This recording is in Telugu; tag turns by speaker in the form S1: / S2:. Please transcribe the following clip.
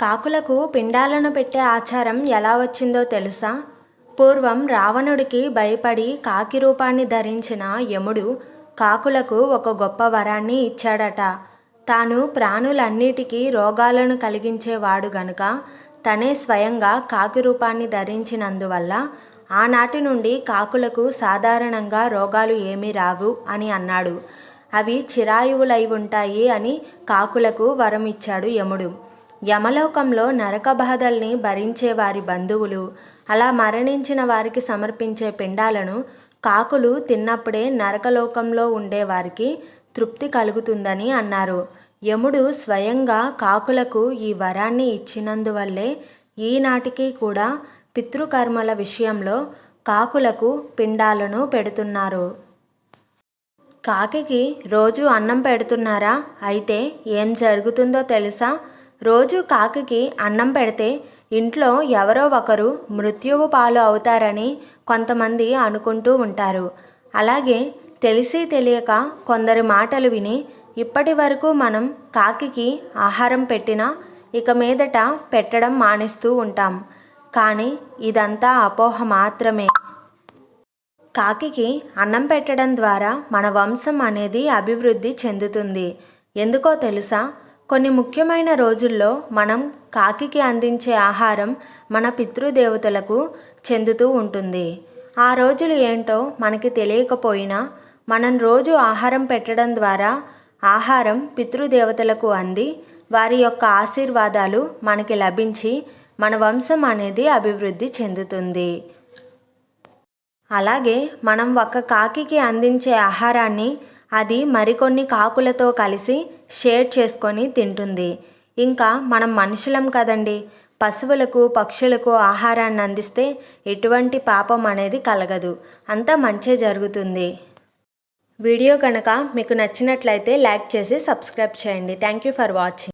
S1: కాకులకు పిండాలను పెట్టే ఆచారం ఎలా వచ్చిందో తెలుసా? పూర్వం రావణుడికి భయపడి కాకి రూపాన్ని ధరించిన యముడు కాకులకు ఒక గొప్ప వరాన్ని ఇచ్చాడట. తాను ప్రాణులన్నిటికీ రోగాలను కలిగించేవాడు గనుక తనే స్వయంగా కాకి రూపాన్ని ధరించినందువల్ల ఆనాటి నుండి కాకులకు సాధారణంగా రోగాలు ఏమీ రావు అని అన్నాడు. అవి చిరాయువులై ఉంటాయి అని కాకులకు వరం ఇచ్చాడు యముడు. యమలోకంలో నరక బాధల్ని భరించే వారి బంధువులు అలా మరణించిన వారికి సమర్పించే పిండాలను కాకులు తిన్నప్పుడే నరకలోకంలో ఉండే వారికి తృప్తి కలుగుతుందని అన్నారు. యముడు స్వయంగా కాకులకు ఈ వరాన్ని ఇచ్చినందువల్లే ఈనాటికి కూడా పితృకర్మల విషయంలో కాకులకు పిండాలను పెడుతున్నారు. కాకికి రోజు అన్నం పెడుతున్నారా? అయితే ఏం జరుగుతుందో తెలుసా? రోజు కాకికి అన్నం పెడితే ఇంట్లో ఎవరో ఒకరు మృత్యువు పాలు అవుతారని కొంతమంది అనుకుంటూ ఉంటారు. అలాగే తెలిసి తెలియక కొందరి మాటలు విని ఇప్పటి వరకు మనం కాకికి ఆహారం పెట్టినా ఇక మీదట పెట్టడం మానేస్తూ ఉంటాం. కానీ ఇదంతా అపోహ మాత్రమే. కాకికి అన్నం పెట్టడం ద్వారా మన వంశం అనేది అభివృద్ధి చెందుతుంది. ఎందుకో తెలుసా? కొన్ని ముఖ్యమైన రోజుల్లో మనం కాకికి అందించే ఆహారం మన పితృదేవతలకు చెందుతూ ఉంటుంది. ఆ రోజులు ఏంటో మనకి తెలియకపోయినా మనం రోజు ఆహారం పెట్టడం ద్వారా ఆహారం పితృదేవతలకు అంది వారి యొక్క ఆశీర్వాదాలు మనకి లభించి మన వంశం అనేది అభివృద్ధి చెందుతుంది. అలాగే మనం ఒక కాకికి అందించే ఆహారాన్ని అది మరికొన్ని కాకులతో కలిసి షేర్ చేసుకొని తింటుంది. ఇంకా మనం మనుషులం కదండి పశువులకు పక్షులకు ఆహారాన్ని అందిస్తే ఎటువంటి పాపం అనేది కలగదు. అంతా మంచే జరుగుతుంది. వీడియో కనుక మీకు నచ్చినట్లయితే లైక్ చేసి సబ్స్క్రైబ్ చేయండి. Thank you for watching.